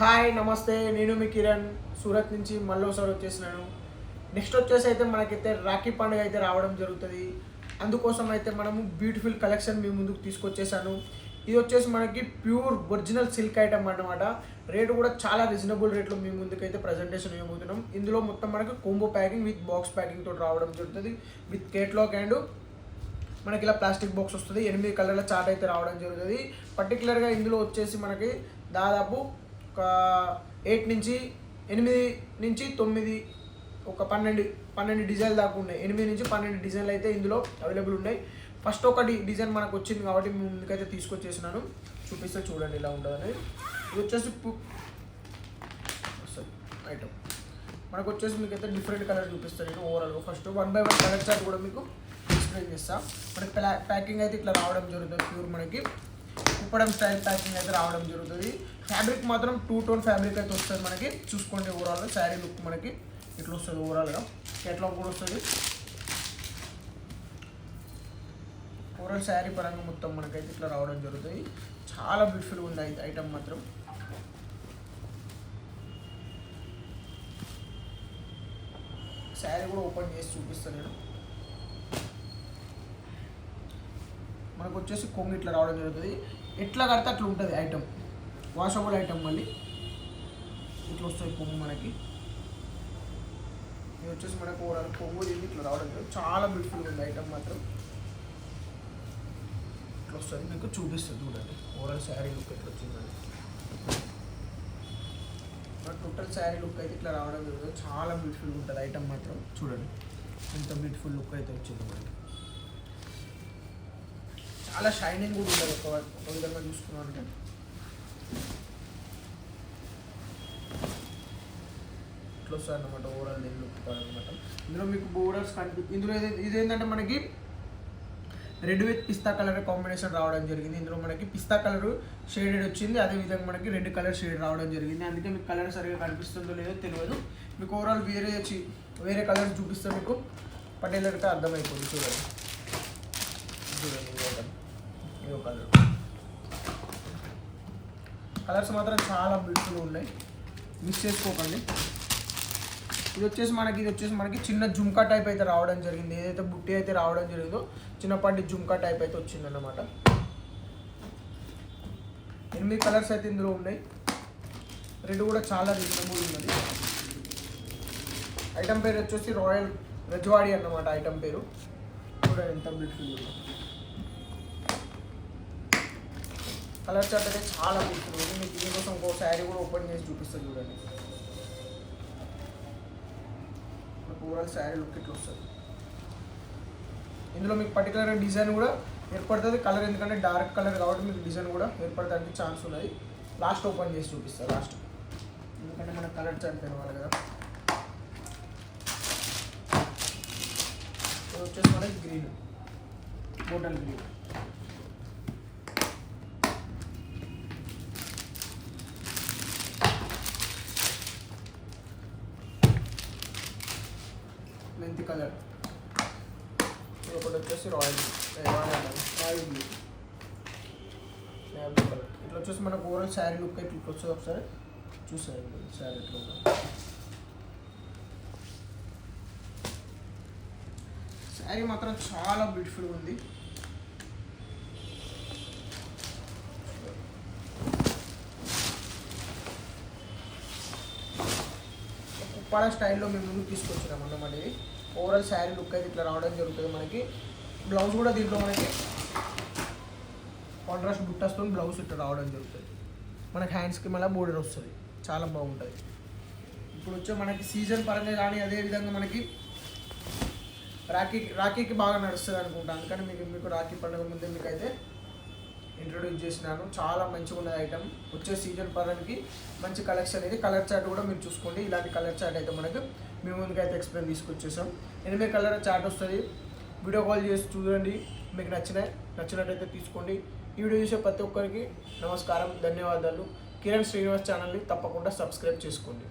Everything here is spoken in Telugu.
హాయ్ నమస్తే. నేను మీ కిరణ్. సూరత్ నుంచి మళ్ళోసారి వచ్చేసినాను. నెక్స్ట్ వచ్చేసి అయితే మనకైతే రాఖీ పండుగ అయితే రావడం జరుగుతుంది. అందుకోసం అయితే మనము బ్యూటిఫుల్ కలెక్షన్ మీ ముందుకు తీసుకొచ్చేసాను. ఇది వచ్చేసి మనకి ప్యూర్ ఒరిజినల్ సిల్క్ ఐటమ్ అన్నమాట. రేటు కూడా చాలా రీజనబుల్ రేట్లో మీ ముందుకైతే ప్రజెంటేషన్ ఇవ్వబోతున్నాం. ఇందులో మొత్తం మనకి combo packing with box packing తోటి రావడం జరుగుతుంది. విత్ కేట్లాక్ అండ్ మనకి ఇలా ప్లాస్టిక్ బాక్స్ వస్తుంది. ఎనిమిది కలర్ల చార్ట్ అయితే రావడం జరుగుతుంది. పర్టికులర్గా ఇందులో వచ్చేసి మనకి దాదాపు ఒక ఎయిట్ నుంచి ఎనిమిది నుంచి తొమ్మిది ఒక పన్నెండు పన్నెండు డిజైన్లు దాకా ఉన్నాయి. ఎనిమిది నుంచి పన్నెండు డిజైన్లు అయితే ఇందులో అవైలబుల్ ఉన్నాయి. ఫస్ట్ ఒకటి డిజైన్ మనకు వచ్చింది కాబట్టి మేము ముందుకైతే తీసుకొచ్చేసినాను. చూపిస్తే చూడండి ఇలా ఉంటుందని ఇది వచ్చేసి ఐటమ్ మనకు వచ్చేసి మీకు అయితే డిఫరెంట్ కలర్ చూపిస్తాను నేను ఓవరాల్గా first one by one colour chart కూడా మీకు ఎక్స్ప్లెయిన్ చేస్తాను మనకి ప్యాకింగ్ అయితే ఇట్లా రావడం జరుగుతుంది ప్యూర్ మనకి. కుప్పడం స్టైల్ ప్యాకింగ్ అయితే రావడం జరుగుతుంది. ఫ్యాబ్రిక్ మాత్రం టూ టోన్ ఫ్యాబ్రిక్ అయితే వస్తుంది మనకి. చూసుకోండి ఓవరాల్గా శారీ లుక్ మనకి ఇట్లా వస్తుంది ఓవరాల్గా కేటలాగ్ కూడా వస్తుంది. ఓవరాల్ శారీ పరంగా మొత్తం మనకైతే ఇట్లా రావడం జరుగుతుంది. చాలా బ్యూటిఫుల్గా ఉంది అయితే ఐటమ్ మాత్రం. శారీ కూడా ఓపెన్ చేసి చూపిస్తాను నేను. మనకు వచ్చేసి కొంగు ఇట్లా రావడం జరుగుతుంది. ఎట్లా కడితే అట్లా ఉంటుంది ఐటమ్. వాషబుల్ ఐటమ్ మళ్ళీ. ఇట్లా వస్తుంది కొంగు మనకి. ఇది వచ్చేసి మనకు ఓవరాల్ కొంగు ఇది ఇట్లా రావడం లేదు. చాలా బ్యూటిఫుల్గా ఉంది ఐటమ్ మాత్రం. ఇట్లా వస్తుంది. మీకు చూపిస్తుంది చూడండి. ఓవరాల్ శారీ లుక్ ఎట్లా వచ్చిందని టోటల్ శారీ లుక్ అయితే ఇట్లా రావడం జరుగుతుంది చాలా బ్యూటిఫుల్గా ఉంటుంది ఐటమ్ మాత్రం. చూడండి. ఎంత బ్యూటిఫుల్ లుక్ అయితే వచ్చింది మనకి. అలా షైనింగ్ కూడా ఉంటుంది ఒక ఒక విధంగా చూసుకున్నాం అంటే ఇట్లా వస్తుంది అనమాట ఓవరాల్ నేను అనమాట ఇందులో మీకు బోర్డర్స్ కనిపి ఇందులో ఇదేంటంటే మనకి రెడ్ విత్ పిస్తా కలర్ కాంబినేషన్ రావడం జరిగింది. ఇందులో మనకి పిస్తా కలర్ షేడెడ్ వచ్చింది. అదే విధంగా మనకి రెడ్ కలర్ షేడ్ రావడం జరిగింది. అందుకే మీకు కలర్ సరిగా కనిపిస్తుందో లేదో తెలియదు. మీకు ఓవరాల్ వేరే వేరే కలర్ చూపిస్తే మీకు పటేలర్గా అర్థమైపోతుంది చూడండి ఇదో కలర్ ఇదో కలర్ కలర్స్ మాత్రం చాలా బ్యూటిఫుల్గా ఉన్నాయి. మిస్ చేసుకోకండి. ఇది వచ్చేసి మనకి ఇది వచ్చేసి మనకి చిన్న జుంకా టైప్ అయితే రావడం జరిగింది. ఏదైతే బుట్టి అయితే రావడం జరిగిందో చిన్నపాటి జుంకా టైప్ అయితే వచ్చిందన్నమాట. ఎనిమిది కలర్స్ అయితే ఇందులో ఉన్నాయి. రెడ్ కూడా చాలా రీజనబుల్ ఉన్నది. ఐటమ్ పేరు వచ్చేసి రాయల్ రజ్వాడి అన్నమాట ఐటమ్ పేరు. కూడా ఎంత బ్యూటిఫుల్ కలర్ చార్ట్ అయితే చాలా బ్యూటిఫుల్ ఉంది మీకు దీనికోసం ఇంకో శారీ కూడా ఓపెన్ చేసి చూపిస్తుంది చూడండి. ఓవరాల్ శారీ లుక్ ఇట్లా వస్తుంది. ఇందులో మీకు పర్టికులర్ డిజైన్ కూడా ఏర్పడుతుంది. కలర్ ఎందుకంటే డార్క్ కలర్ కాబట్టి మీకు డిజైన్ కూడా ఏర్పడడానికి ఛాన్స్ ఉన్నది లాస్ట్ ఓపెన్ చేసి చూపిస్తారు లాస్ట్ ఎందుకంటే మన కలర్ చార్ట్ తెలవాలి కదా. వచ్చేసి మనకి గ్రీన్ బోటల్ గ్రీన్ మెంతి కలర్ ఒకటి వచ్చేసి royal royal blue blue colour ఇట్లా వచ్చేసి మనకు ఓవరాల్ శారీ లుక్ అయితే ఇట్లా వస్తుంది ఒకసారి చూసాను శారీ ఇట్లా శారీ మాత్రం చాలా బ్యూటిఫుల్గా ఉంది కుప్పాడ స్టైల్లో మేము ముందుకు తీసుకొచ్చినాం అన్నమాట ఇది. ఓవరాల్ శారీ లుక్ అయితే ఇట్లా రావడం జరుగుతుంది మనకి. బ్లౌజ్ కూడా దీంట్లో మనకి కాంట్రాస్ట్ బుట్టస్తో బ్లౌజ్ ఇట్లా రావడం జరుగుతుంది. మనకి హ్యాండ్స్కి మళ్ళీ బోర్డర్ వస్తుంది. చాలా బాగుంటుంది. ఇప్పుడు వచ్చే మనకి సీజన్ పరంగా కానీ అదేవిధంగా మనకి రాఖీ రాఖీకి బాగా నడుస్తుంది అనుకుంటా. అందుకని మీకు మీకు రాఖీ పండుగ ముందే మీకు అయితే ఇంట్రొడ్యూస్ చేసినాను. చాలా మంచిగా ఉన్నది ఐటమ్ వచ్చే సీజన్ పరానికి మంచి కలెక్షన్ ఇది. కలర్ చార్ట్ కూడా మీరు చూసుకోండి. ఇలాంటి కలర్ చార్ట్ అయితే మనకు మీ ముందుకు అయితే ఎక్స్ప్లెయిన్ తీసుకొచ్చేసాం. ఎనిమిది కలర్ చార్ట్ వస్తుంది. వీడియో కాల్ చేసి చూడండి. మీకు నచ్చినాయి నచ్చినట్టయితే తీసుకోండి. ఈ వీడియో చూసే ప్రతి ఒక్కరికి నమస్కారం ధన్యవాదాలు. కిరణ్ శ్రీనివాస్ ఛానల్ని తప్పకుండా సబ్స్క్రైబ్ చేసుకోండి.